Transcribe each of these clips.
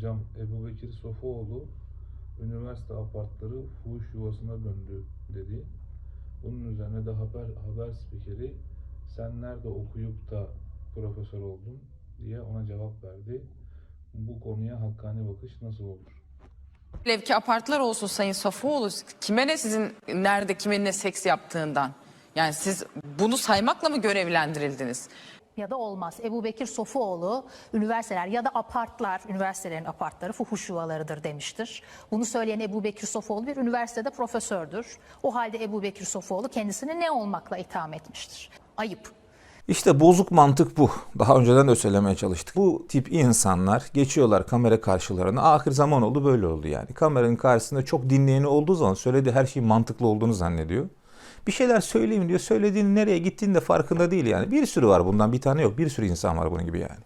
Hocam Ebu Bekir Sofuoğlu üniversite apartları fuhuş yuvasına döndü dedi. Bunun üzerine de haber haber spikeri sen nerede okuyup da profesör oldun diye ona cevap verdi. Bu konuya hakkani bakış nasıl olur? Velev ki apartlar olsun Sayın Safoğlu. Kime ne sizin nerede kimin ne seks yaptığından. Yani siz bunu saymakla mı görevlendirildiniz? Ya da olmaz. Ebu Bekir Sofuoğlu üniversiteler ya da apartlar, üniversitelerin apartları fuhuş yuvalarıdır demiştir. Bunu söyleyen Ebu Bekir Sofuoğlu bir üniversitede profesördür. O halde Ebu Bekir Sofuoğlu kendisini ne olmakla itham etmiştir? Ayıp. İşte bozuk mantık bu. Daha önceden de söylemeye çalıştık. Bu tip insanlar geçiyorlar kamera karşılarına. Ahir zaman oldu böyle oldu yani. Kameranın karşısında çok dinleyeni olduğu zaman söylediği her şeyin mantıklı olduğunu zannediyor. Bir şeyler söyleyeyim diyor. Söylediğinin nereye gittiğinin de farkında değil yani. Bir sürü var bundan bir tane yok. Bir sürü insan var bunun gibi yani.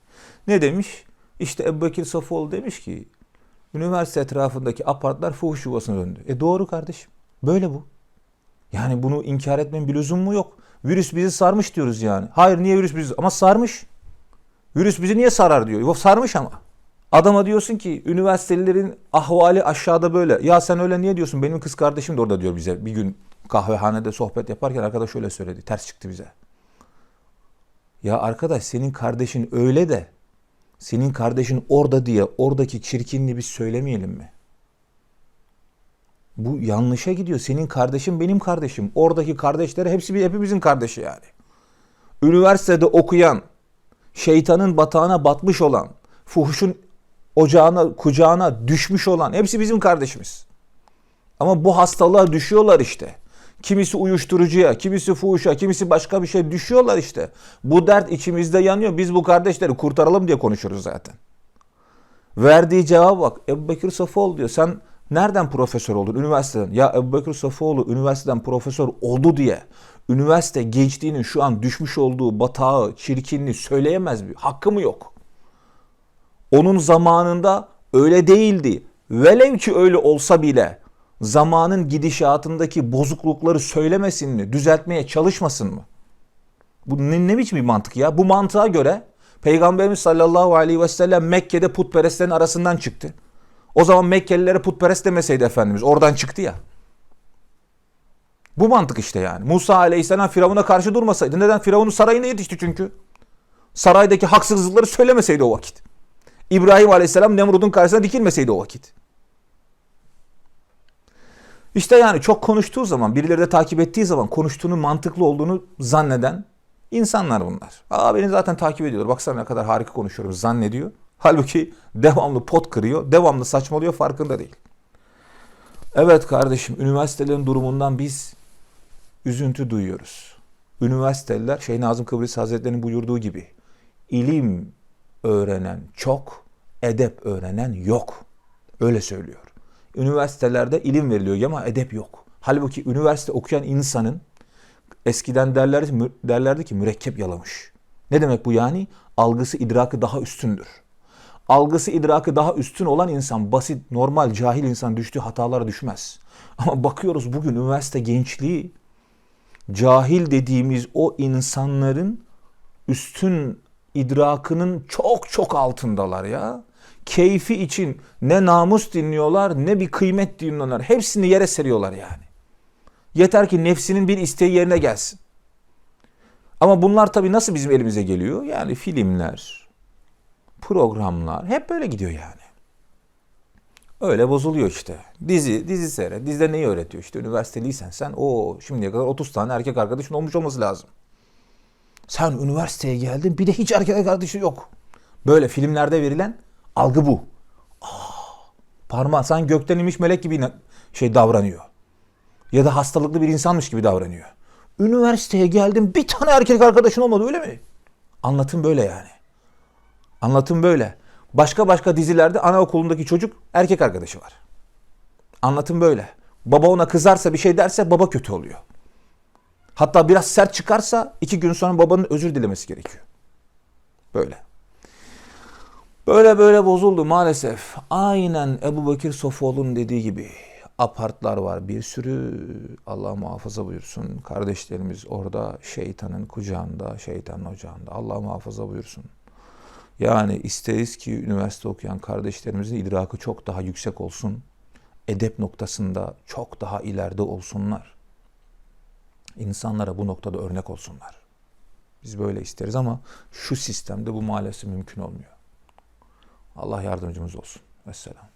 Ne demiş? İşte Ebu Bekir Sofuoğlu demiş ki üniversite etrafındaki apartlar fuhuş yuvasına döndü. E doğru kardeşim. Böyle bu. Yani bunu inkar etmenin bir lüzum mu yok? Virüs bizi sarmış diyoruz yani. Hayır niye virüs bizi ama sarmış. Virüs bizi niye sarar diyor. Sarmış ama. Adama diyorsun ki üniversitelilerin ahvali aşağıda böyle. Ya sen öyle niye diyorsun? Benim kız kardeşim de orada diyor bize. Bir gün kahvehanede sohbet yaparken arkadaş şöyle söyledi. Ters çıktı bize. Ya arkadaş senin kardeşin öyle de senin kardeşin orada diye oradaki çirkinliği biz söylemeyelim mi? Bu yanlışa gidiyor. Senin kardeşin benim kardeşim. Oradaki kardeşleri hepsi hepimizin kardeşi yani. Üniversitede okuyan, şeytanın batağına batmış olan, fuhuşun ocağına, kucağına düşmüş olan hepsi bizim kardeşimiz. Ama bu hastalığa düşüyorlar işte. Kimisi uyuşturucuya, kimisi fuhuşa, kimisi başka bir şey düşüyorlar işte. Bu dert içimizde yanıyor. Biz bu kardeşleri kurtaralım diye konuşuyoruz zaten. Verdiği cevap bak. Ebu Bekir Safoğlu diyor. Sen nereden profesör oldun? Üniversiteden. Ya Ebu Bekir Safoğlu üniversiteden profesör oldu diye üniversite gençliğinin şu an düşmüş olduğu batağı, çirkinliği söyleyemez mi? Hakkı mı yok? Onun zamanında öyle değildi. Velev ki öyle olsa bile zamanın gidişatındaki bozuklukları söylemesin mi? Düzeltmeye çalışmasın mı? Bu ne, ne biçim bir mantık ya? Bu mantığa göre Peygamberimiz sallallahu aleyhi ve sellem Mekke'de putperestlerin arasından çıktı. O zaman Mekkelilere putperest demeseydi Efendimiz oradan çıktı ya. Bu mantık işte yani. Musa aleyhisselam Firavun'a karşı durmasaydı. Neden? Firavun'un sarayına yetişti çünkü. Saraydaki haksızlıkları söylemeseydi o vakit. İbrahim aleyhisselam Nemrut'un karşısına dikilmeseydi o vakit. İşte yani çok konuştuğu zaman, birileri de takip ettiği zaman konuştuğunun mantıklı olduğunu zanneden insanlar bunlar. Aa beni zaten takip ediyorlar. Baksana ne kadar harika konuşuyorum zannediyor. Halbuki devamlı pot kırıyor, devamlı saçmalıyor farkında değil. Evet kardeşim, üniversitelerin durumundan biz üzüntü duyuyoruz. Üniversiteler, şey Nazım Kıbrıs Hazretleri'nin buyurduğu gibi, ilim öğrenen çok, edep öğrenen yok. Öyle söylüyor. Üniversitelerde ilim veriliyor ama edep yok. Halbuki üniversite okuyan insanın eskiden derlerdi, derlerdi ki mürekkep yalamış. Ne demek bu yani? Algısı, idrakı daha üstündür. Algısı, idrakı daha üstün olan insan basit, normal, cahil insan düştüğü hatalara düşmez. Ama bakıyoruz bugün üniversite gençliği cahil dediğimiz o insanların üstün idrakının çok çok altındalar ya. Keyfi için ne namus dinliyorlar ne bir kıymet dinliyorlar. Hepsini yere seriyorlar yani. Yeter ki nefsinin bir isteği yerine gelsin. Ama bunlar tabii nasıl bizim elimize geliyor? Yani filmler, programlar hep böyle gidiyor yani. Öyle bozuluyor işte. Dizi, dizi seyret. Dizide neyi öğretiyor işte? Üniversiteliysen sen o şimdiye kadar 30 tane erkek arkadaşın olmuş olması lazım. Sen üniversiteye geldin bir de hiç erkek arkadaşı yok. Böyle filmlerde verilen algı bu. Aa, parmağı sen gökten inmiş melek gibi şey davranıyor. Ya da hastalıklı bir insanmış gibi davranıyor. Üniversiteye geldim bir tane erkek arkadaşın olmadı öyle mi? Anlatım böyle yani. Anlatım böyle. Başka başka dizilerde anaokulundaki çocuk erkek arkadaşı var. Anlatım böyle. Baba ona kızarsa bir şey derse baba kötü oluyor. Hatta biraz sert çıkarsa iki gün sonra babanın özür dilemesi gerekiyor. Böyle. Böyle böyle bozuldu maalesef. Aynen Ebu Bekir Sofoğlu'nun dediği gibi. Apartlar var bir sürü Allah muhafaza buyursun. Kardeşlerimiz orada şeytanın kucağında, şeytanın ocağında. Allah muhafaza buyursun. Yani isteriz ki üniversite okuyan kardeşlerimizin idrakı çok daha yüksek olsun. Edep noktasında çok daha ileride olsunlar. İnsanlara bu noktada örnek olsunlar. Biz böyle isteriz ama şu sistemde bu maalesef mümkün olmuyor. Allah yardımcımız olsun. Vesselam.